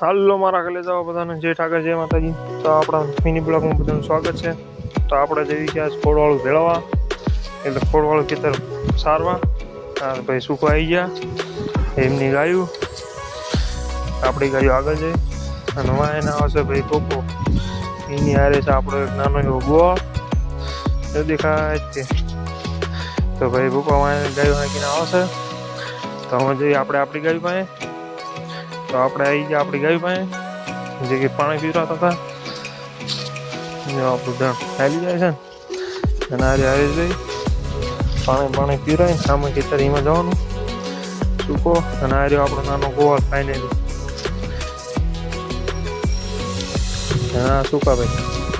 હાલો મારા કલે જાઓ બધાને. જય ઠાકર જય માતાજી. તો આપણા મિની બ્લોગમાં બધાનું સ્વાગત છે. તો આપણે જઈ ગયા ખોડવાળું ભેળવા એટલે ખોડવાળું ખેતર સારવા. ભાઈ સુકો આવી ગયા. એમની ગાયું. આપણી ગાયું આગળ જઈ. અને વાં એના આવશે ભાઈ કોકો. એની હારે છે આપણો એક નાનો એવો ગોવા એ દેખાય છે. તો ભાઈ પપ્પા વાં ગાયું હાંકીને આવશે. તો અમે જઈએ આપણે આપણી ગાયું પાસે. તો આપણે આવી ગયા આપણી ગાય પાસે. જે કે પાણી પીવડાવતા હતા. જો આપણું ધણ ફેલી જાય છે ને. અને આજે જઈ પાણી પાણી પીવડાવીને સામે ખેતર એમાં જવાનું. સૂકો. અને આ રહ્યો આપણો નાનો ગોવાળ ફાઇનલી હા સુકાભાઈ.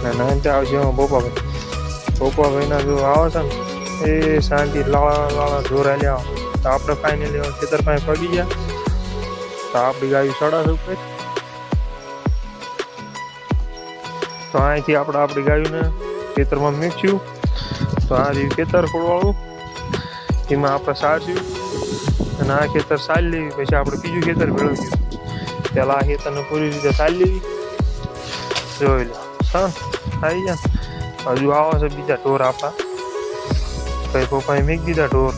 અને અંતે આવશે એમાં બોપાભાઈ. બોપાભાઈના જો આવે છે ને, એ શાંતિ લાળા લાળા જોરા લ્યા તો આપણે ફાઇનલી ખેતર પાસે પગી ગયા. તો આપણી ગાયું સડાસ ઉપર. તો અહીંથી આપણે આપણી ગાયુંને ખેતરમાં મીચ્યું. તો આ રહ્યું ખેતર ખોળવાળું. એમાં આપણે સારસ્યું અને આ ખેતર સારી લેવી. પછી આપણે બીજું ખેતર મેળવ્યું પહેલાં આ ખેતરને પૂરી રીતે સારી લેવી. જોઈ લો. હા આવી ગયા. હજુ આવો છે બીજા ઢોર આપણા કઈ પપ્પાએ મેં દીધા ઢોર.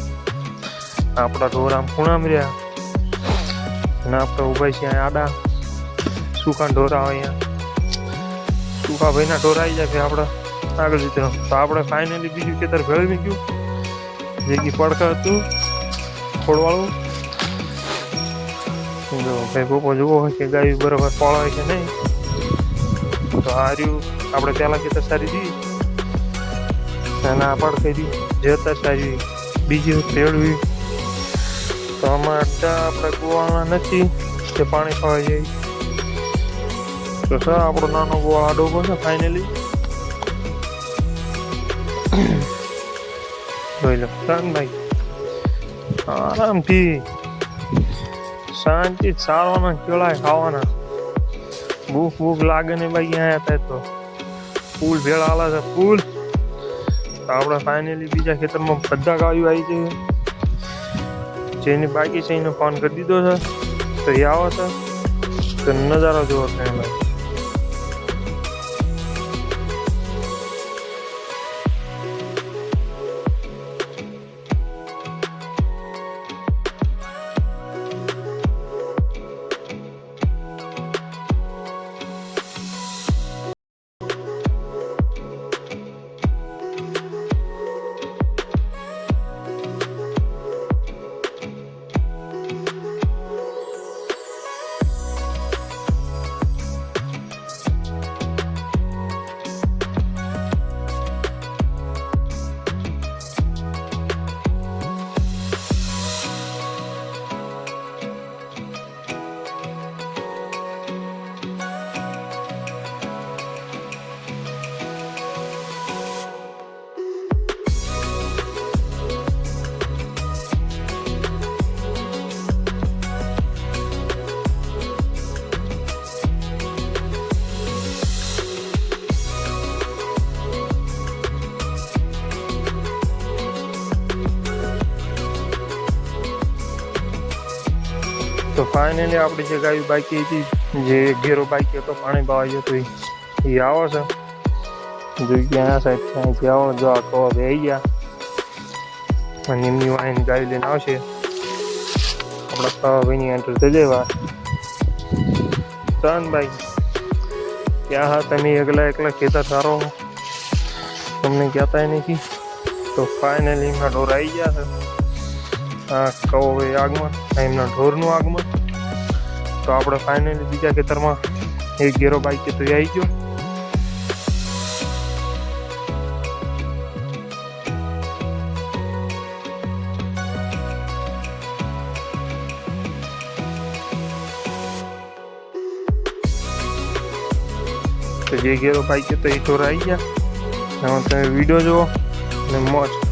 આપણા ઢોર આમ ખૂણામાં રહ્યા. અને આપણે ઊભા છીએ આડા. સુકા ઢોરા હોય અહીંયા? સુકા ભાઈના ઢોરા આવી જાય આપણે? આગળ રીતે તો આપણે ફાઇનલી બીજું ખેતર ભેળવી ગયું? જે કે પડખર હતું. ખોડવાળું જો ભાઈ પોપો જુઓ હોય કે ગાયું બરાબર હોય કે નહીં. તો આ રહ્યું. આપણે પહેલાં ખેતર સારી દીધી અને આ પડખી દી જે સારી. બીજી ભેળવી તો આમાં અડધા આપણે ગોવાળના નથી, કે પાણી ખાવા જાય તો સર આપણો નાનો ગોવાળ આડો છે ફાઇનલી જોઈ લો ભાઈ આરામથી, શાંતિ સારવાના, કેળાય ખાવાના. ભૂખ ભૂખ લાગે ને ભાઈ અહીંયા થાય તો. ફૂલ ભેળ આલા છે, ફૂલ. તો આપણે ફાઇનલી બીજા ખેતરમાં બધા ગાયું આવી જઈએ. જેની બાકી છે, એને ફોન કરી દીધો છે. તો એ આવો છે તો નજારો જોવો છે તો ફાઇનલી આપણી જે ગાયું બાકી હતી, જે ઘેરો બાકી હતો, પાણી પાવા જતો એ આવો છે. જોઈ ગયા સાહેબ? અહીંથી આવો? જો આ કવા બે ગયા. અને એમની વાઈન ગાય લઈને આવશે. આપણા કવા ભાઈની એન્ટર થઈ જાય ભાઈ ક્યાં હા? તમે એકલા એકલા ખેતર સારો તમને કહેતા નથી. તો ફાઇનલી એમના ઢોર આવી ગયા છે. આ એ આગમન એમના ઢોરનું આગમન તો આપણે ફાઇનલી બીજા ખેતરમાં એક ગેરો બાઈક તો એ આવી ગયો. તો જે ગેરો બાઈક તો એ ઢોર આવી ગયા. એમાં તમે વીડિયો જુઓ, અને મોજ.